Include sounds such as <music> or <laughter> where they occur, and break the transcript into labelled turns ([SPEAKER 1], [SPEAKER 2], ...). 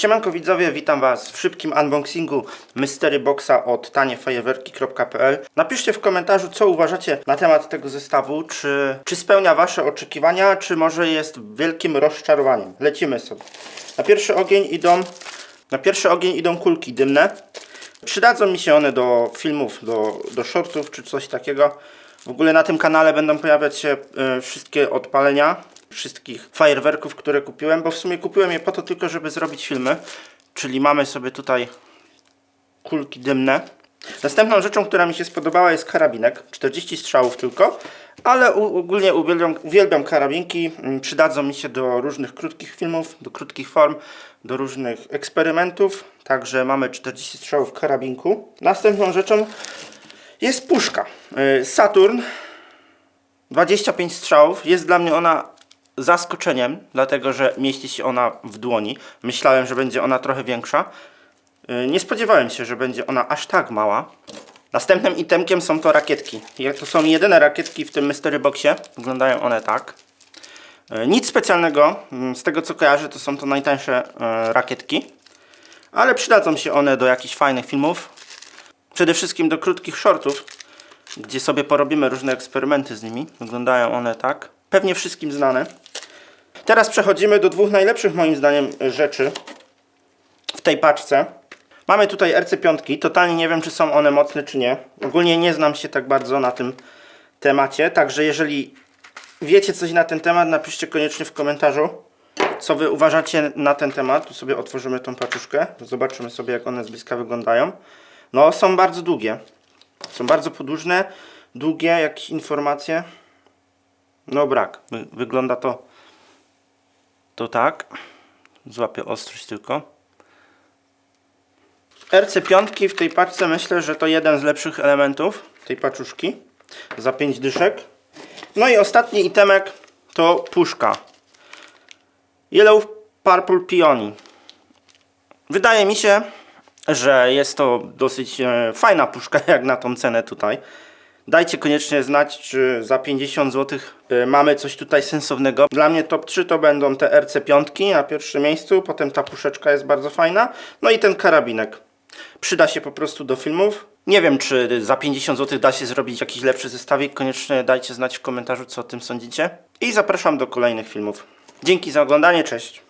[SPEAKER 1] Siemanko widzowie, witam was w szybkim unboxingu Mystery Boxa od taniefajerwerki.pl Napiszcie w komentarzu, co uważacie na temat tego zestawu, czy, czy spełnia wasze oczekiwania, czy może jest wielkim rozczarowaniem. Lecimy sobie. Na pierwszy ogień idą, na pierwszy ogień idą kulki dymne. Przydadzą mi się one do filmów, do, do shortów czy coś takiego. W ogóle na tym kanale będą pojawiać się e, wszystkie odpalenia wszystkich fajerwerków, które kupiłem, bo w sumie kupiłem je po to tylko, żeby zrobić filmy. Czyli mamy sobie tutaj kulki dymne. Następną rzeczą, która mi się spodobała jest karabinek. 40 strzałów tylko, ale ogólnie uwielbiam, uwielbiam karabinki. Mm, Przydadzą mi się do różnych krótkich filmów, do krótkich form, do różnych eksperymentów. Także mamy 40 strzałów karabinku. Następną rzeczą jest puszka. Y, Saturn 25 strzałów. Jest dla mnie ona zaskoczeniem, dlatego że mieści się ona w dłoni. Myślałem, że będzie ona trochę większa. Yy, Nie spodziewałem się, że będzie ona aż tak mała. Następnym itemkiem są to rakietki. To są jedyne rakietki w tym Mystery Boxie. Wyglądają one tak. Yy, Nic specjalnego. Mm, Z tego co kojarzę, to są to najtańsze yy, rakietki. Ale przydadzą się one do jakichś fajnych filmów. Przede wszystkim do krótkich shortów, gdzie sobie porobimy różne eksperymenty z nimi. Wyglądają one tak. Pewnie wszystkim znane. Teraz przechodzimy do dwóch najlepszych moim zdaniem rzeczy w tej paczce. Mamy tutaj RC5. Totalnie nie wiem, czy są one mocne, czy nie. Ogólnie nie znam się tak bardzo na tym temacie, także jeżeli wiecie coś na ten temat, napiszcie koniecznie w komentarzu, co wy uważacie na ten temat. Tu sobie otworzymy tą paczuszkę. Zobaczymy sobie, jak one z bliska wyglądają. No, są bardzo długie. Są bardzo podłużne, długie, jakieś informacje. No brak. Wy- Wygląda to to tak. Złapię ostrość tylko. RC5 w tej paczce myślę, że to jeden z lepszych elementów tej paczuszki. Za 5 dyszek. No i ostatni itemek to puszka. Yellow Purple Peony. Wydaje mi się, że jest to dosyć e, fajna puszka <laughs> jak na tą cenę tutaj. Dajcie koniecznie znać, czy za 50 zł mamy coś tutaj sensownego. Dla mnie top 3 to będą te RC5 na pierwszym miejscu, potem ta puszeczka jest bardzo fajna, no i ten karabinek. Przyda się po prostu do filmów. Nie wiem, czy za 50 zł da się zrobić jakiś lepszy zestawik. Koniecznie dajcie znać w komentarzu, co o tym sądzicie. I zapraszam do kolejnych filmów. Dzięki za oglądanie, cześć!